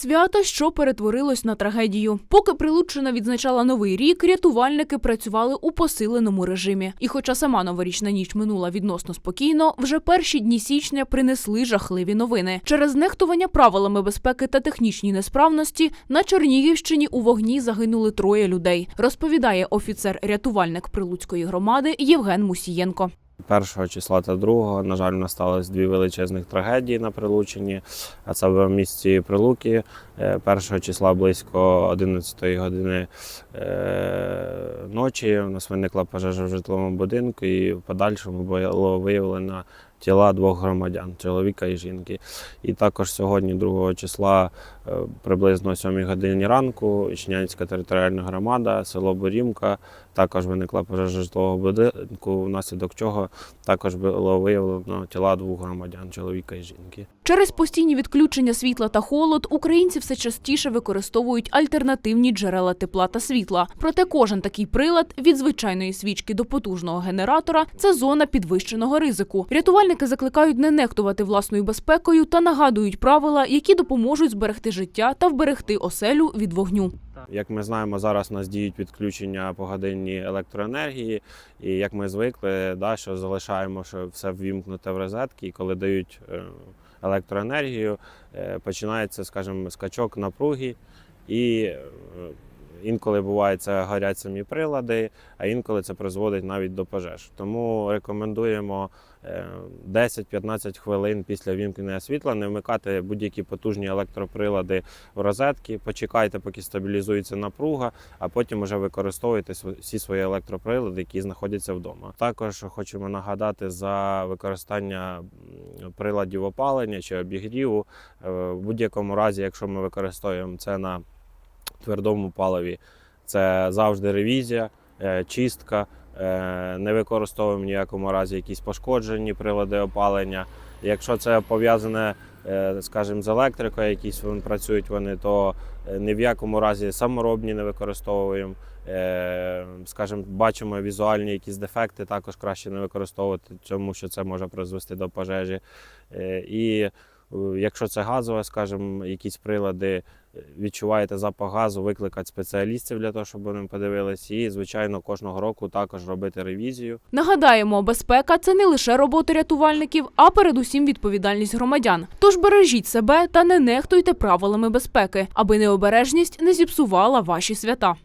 Свято, що перетворилось на трагедію. Поки Прилуччина відзначала новий рік, рятувальники працювали у посиленому режимі. І хоча сама новорічна ніч минула відносно спокійно, вже перші дні січня принесли жахливі новини. Через нехтування правилами безпеки та технічні несправності на Чернігівщині у вогні загинули троє людей. Розповідає офіцер-рятувальник Прилуцької громади Євген Мусієнко. Першого числа та другого, на жаль, у нас сталося дві величезних трагедії на Прилучині. А це в місті Прилуки. Е, Першого числа близько 11 години е, ночі у нас виникла пожежа в житловому будинку, і в подальшому було виявлено тіла двох громадян чоловіка і жінки. І також сьогодні, 2 числа, е, приблизно о 7 годині ранку, Ічнянська територіальна громада, село Борімка, також виникла пожежа житлового будинку, внаслідок чого також було виявлено тіла двох громадян чоловіка і жінки. Через постійні відключення світла та холод українці все частіше використовують альтернативні джерела тепла та світла. Проте кожен такий прилад від звичайної свічки до потужного генератора це зона підвищеного ризику. Рятувальники закликають не нехтувати власною безпекою та нагадують правила, які допоможуть зберегти життя та вберегти оселю від вогню. Як ми знаємо, зараз у нас діють відключення погодинні електроенергії, і як ми звикли, да, що залишаємо, що все ввімкнуте в розетки, і коли дають е, електроенергію, е, починається, скажімо, скачок напруги, і е, інколи буває це горять самі прилади, а інколи це призводить навіть до пожеж. Тому рекомендуємо е, 10-15 хвилин після вімкнення світла не вмикати будь-які потужні електроприлади в розетки. Почекайте, поки стабілізується напруга, а потім вже використовуйте всі свої електроприлади, які знаходяться вдома. Також хочемо нагадати за використання приладів опалення чи обігріву. Е, В будь-якому разі, якщо ми використовуємо це на твердому паливі, це завжди ревізія, е, чистка. Е, Не використовуємо в ніякому разі якісь пошкоджені прилади опалення. Якщо це пов'язане, е, скажімо, з електрикою, якісь вони працюють вони, то ні в якому разі саморобні не використовуємо. Скажімо, бачимо візуальні якісь дефекти, також краще не використовувати, тому що це може призвести до пожежі. І якщо це газове, скажімо, якісь прилади, відчуваєте запах газу, викликати спеціалістів для того, щоб вони подивилися. І, звичайно, кожного року також робити ревізію. Нагадаємо, безпека це не лише робота рятувальників, а передусім відповідальність громадян. Тож бережіть себе та не нехтуйте правилами безпеки, аби необережність не зіпсувала ваші свята.